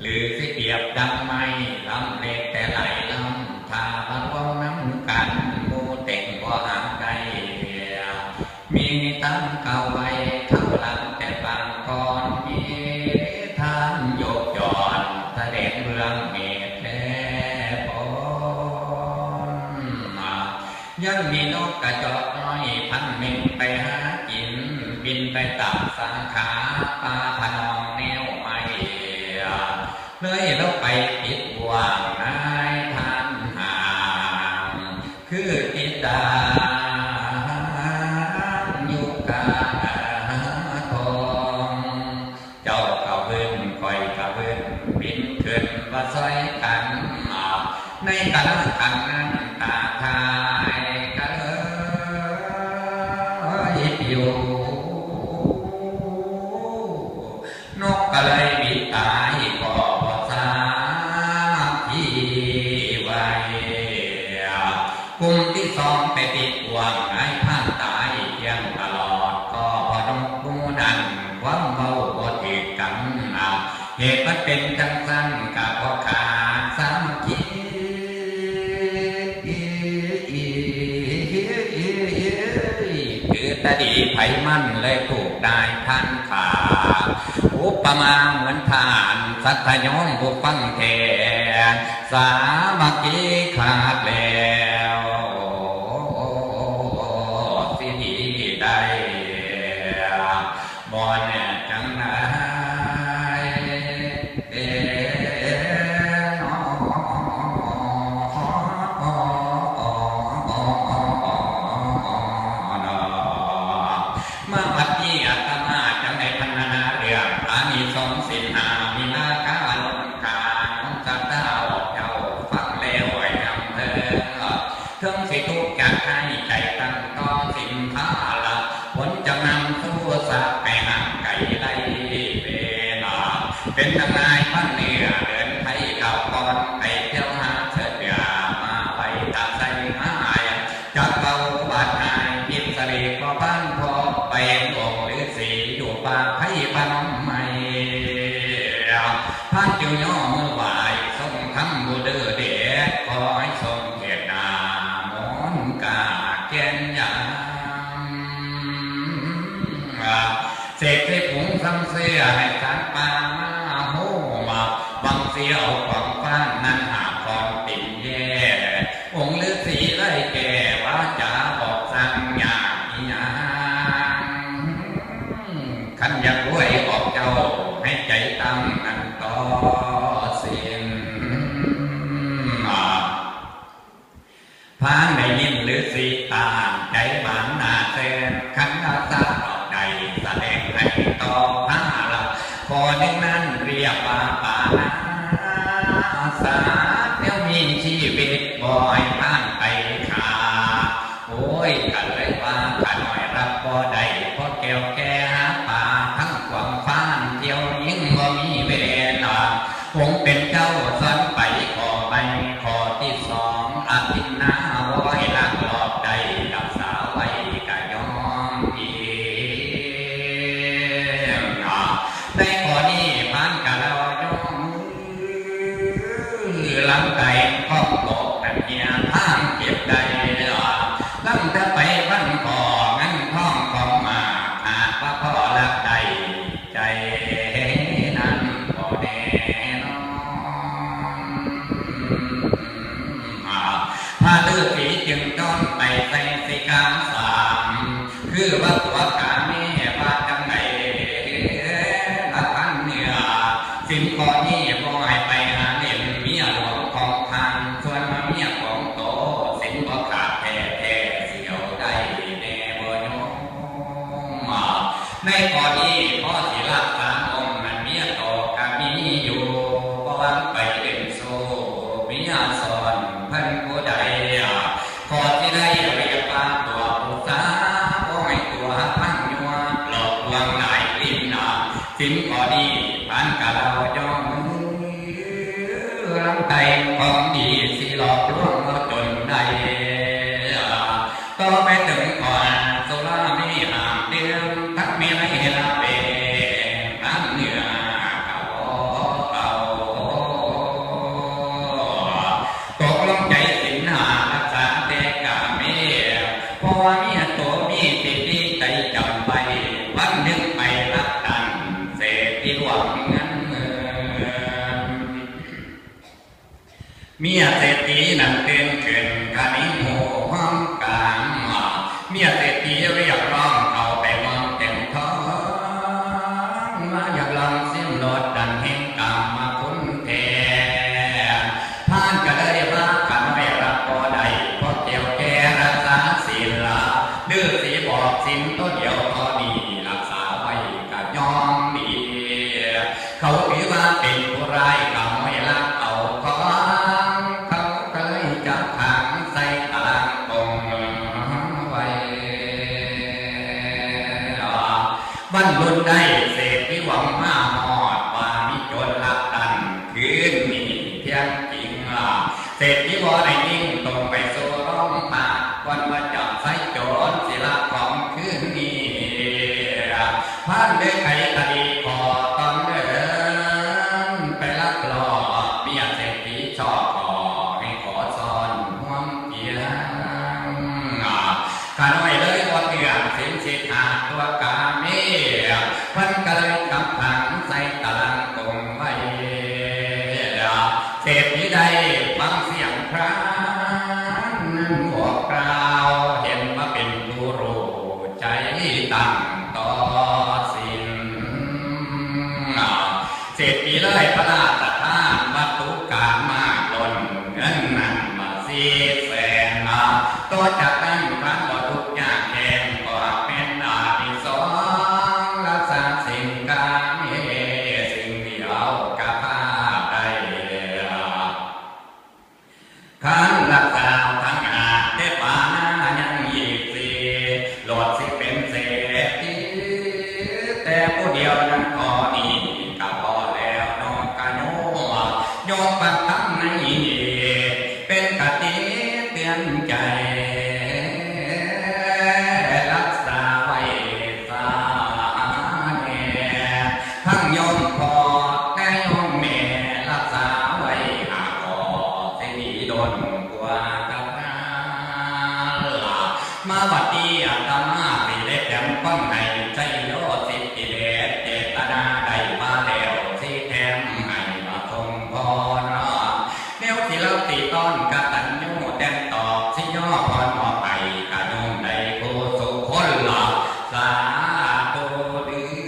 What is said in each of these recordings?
หรือสิเปียบดังไม่ลำเล็กแต่ไหลลำถ้าพันว่าน้ำกันหมูเต่งบ่ห่างไกลมีตั้งเก่าไว้เท่าหลังแต่บางก่อนมีท่านโยกจอนเสด็จเมืองเมตแท้ปนมายังมีนกกระจอกน้อยพันหนึ่งไปหากิน บินไปตับสังขาปลาพนองแนว เลยเราไปติดบ่วางนายทานหางคือติดตาอยู่กลางทองเจ้าก็เบิ่งคอยก็เบิ่งบินขึ้นว่าซอยกันอาในกันกันนั้นตาทา เหตุมันเป็นจังสั้นกับพ่อขาดสามัคคีคือตาดีไผมันเลยถูกได้พันขาอุปมาเหมือนทานสัตยองบุฟังเทนสามัคคีขาดแล มาพัดนี้อาตมาจังในพันนาเรื่องอานิสองสินหามีหน้าคาลงการสัตตาออกเจ้าฟังแล้วไว้นำเธอเทิงสิทุกข์จากให้ใจตั้งต่อสินค้าละผลจะนำสู้สักไปหางไก่ไล่เวลาเป็นทนายพันเนื้อ ผงซ้ำเสื้อให้สารปามาโหมาบังเสียวความฟ้านนั้นหาความติ่มแย่องฤาษีไล่แก่ว่าจะบอกสั่งอย่างอีหยังขันอยากรวยบอกเจ้าให้ใจตั้งนั้นต่อสิ้นพานได้ยินหรือสีตาใจบา ผมเป็นเจ้าสัน สินข้อดีปานกะลาวยอมมือลำไตของดีสิหลอกลวง มียเศรษฐีนั่นเป็นเกินคณิโหห้องกลางเมียเศรษฐีเรียกร้อง নাই จากการอยู่ ร้อนกะตันยูแต่งตอบสิย่อพรหอไปกระยงในโคสุคนหลอกสาธุดื้อ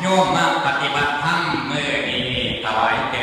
โยมปฏิบัติธรรมเมื่อนี้ถวายแก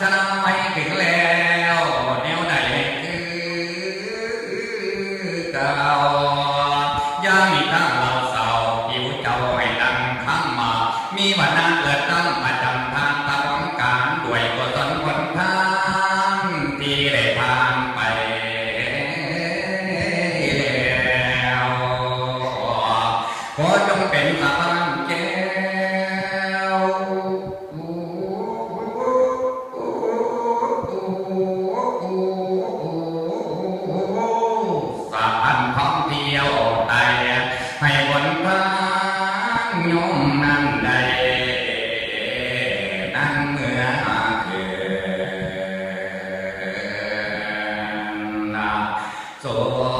ชนะไม่ถึงแล้วแนวไหนคือเกาย่ามีทั้งเราเสาผิวเจ้าให้ดังข้างมา มีวันนาเกิดตั้งมาะจำทางตะวันการด้วยกุศลคนทางที่ได้ทางไปแล้วขอจงเป็นสภา Oh.